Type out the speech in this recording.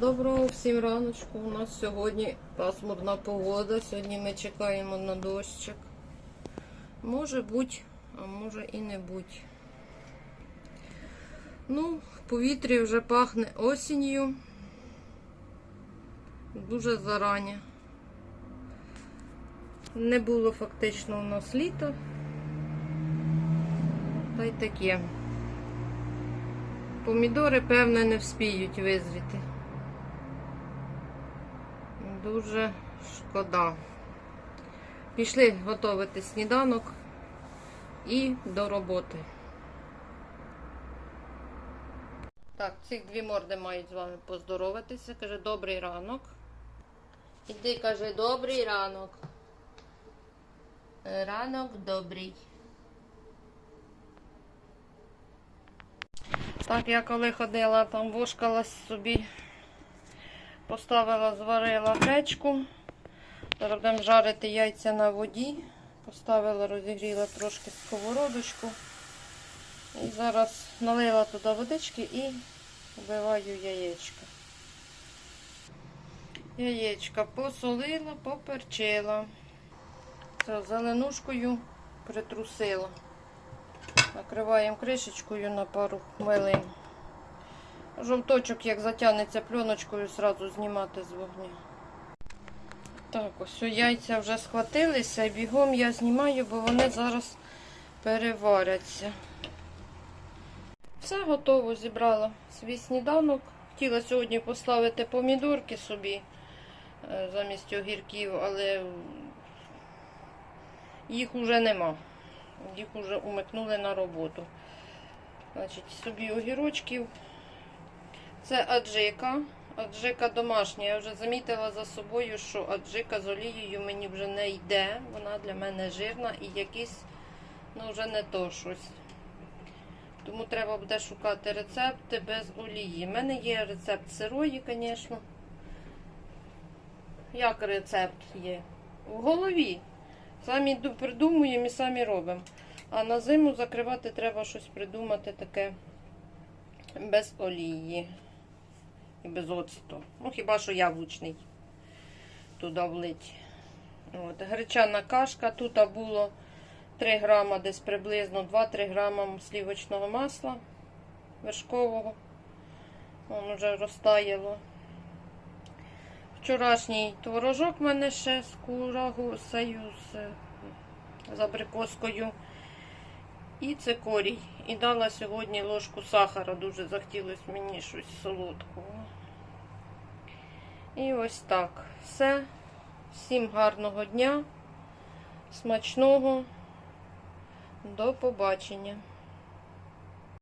Доброго всім раночку. У нас сьогодні пасмурна погода. Сьогодні ми чекаємо на дощик. Може бути, а може і не бути. Ну, в повітрі вже пахне осінню. Дуже зарані. Не було фактично у нас літа. Та й таке. Помідори, певне, не вспіють визріти. Дуже шкода. Пішли готувати сніданок і до роботи. Так, ці дві морди мають з вами поздороватися. Каже, добрий ранок. Іди, каже, добрий ранок. Ранок добрий. Так, я коли ходила, там вошкалась собі, поставила, зварила гречку. Зараз будемо жарити яйця на воді. Поставила, розігріла трошки сковородочку. І зараз налила туди водички і вбиваю яєчка. Яєчка посолила, поперчила. Це зеленушкою притрусила. Накриваємо кришечкою на пару хвилин. Жовточок, як затягнеться пленочкою, одразу знімати з вогню. Так, ось яйця вже схватилися і бігом я знімаю, бо вони зараз переваряться. Все готово, зібрала свій сніданок. Хотіла сьогодні поставити помідорки собі е, замість огірків, але їх уже нема. Їх вже умикнули на роботу. Значить, собі огірочків. Це аджика. Аджика домашня. Я вже замітила за собою, що аджика з олією мені вже не йде. Вона для мене жирна і якийсь, ну вже не то щось. Тому треба буде шукати рецепти без олії. У мене є рецепт сирої, звісно. Як рецепт є? В голові. Самі придумуємо і самі робимо. А на зиму закривати треба щось придумати таке без олії і без оцту. Ну, хіба що яблучний туди влить. От, гречана кашка. Тут було 3 грама, десь приблизно 2-3 грама слівочного масла вершкового. Воно вже розтаяло. Вчорашній творожок в мене ще з курагусею, з, з абрикоскою. І цикорій. І дала сьогодні ложку сахара. Дуже захотілося мені щось солодкого. І ось так. Все. Всім гарного дня, смачного. До побачення.